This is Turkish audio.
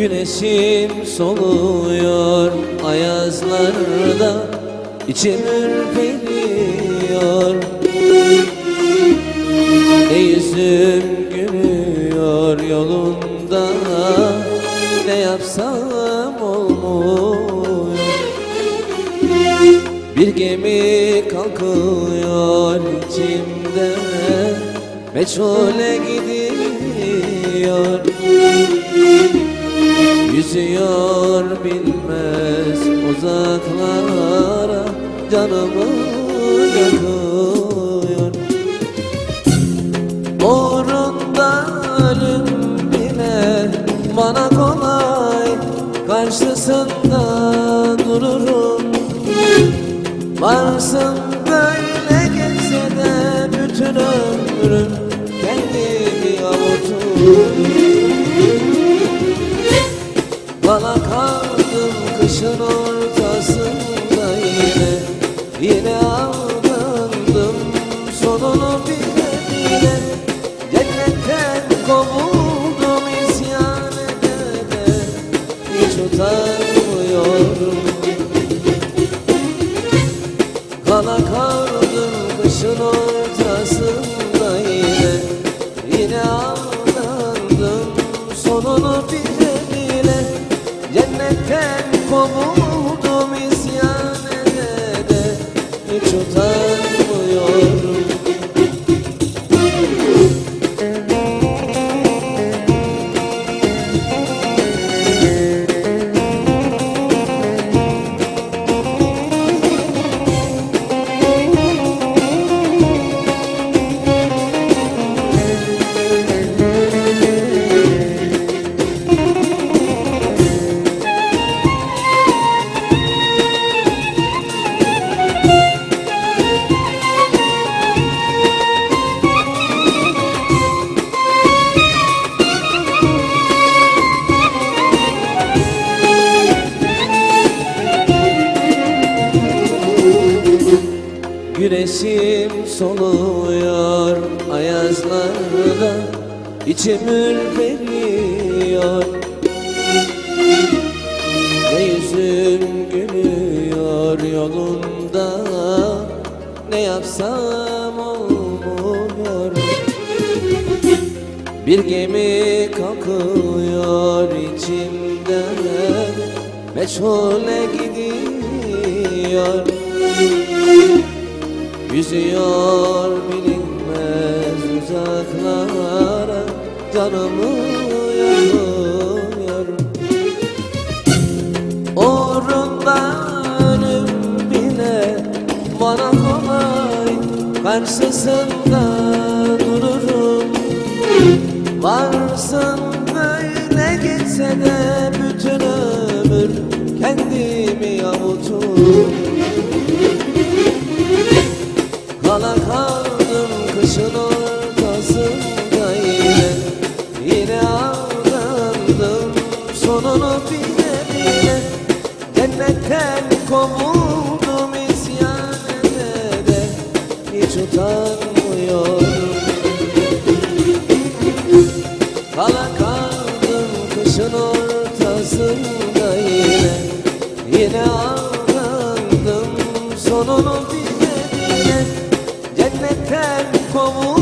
Güneşim soluyor ayazlarda içim ürperiyor. Ne yüzüm gülüyor yolunda Ne yapsam olmuyor. Bir gemi kalkıyor içimde Meçhule gidiyor Yüzüyor bilmez uzaklara Canımı yakıyor. Uğrunda ölüm bile bana kolay Karşısında dururum. Varsın böyle geçse de bütün ömrüm Kendimi avuturum Bana kaldım kışın ortasında Cennetten kovuldum Güneşim soluyor ayazlarda içim ürperiyor. Ne yüzüm gülüyor yolunda Ne yapsam olmuyor. Bir gemi kalkıyor içimden Meçhule gidiyor Yüzüyor bilinmez uzaklara Canımı yakıyor Uğrunda ölüm bile bana kolay Karşısında dururum. Varsın böyle geçse de hiç utanmıyor Kala kaldım kışın ortasında yine. Yine aldandım sonunu bile bile Cennetten kovul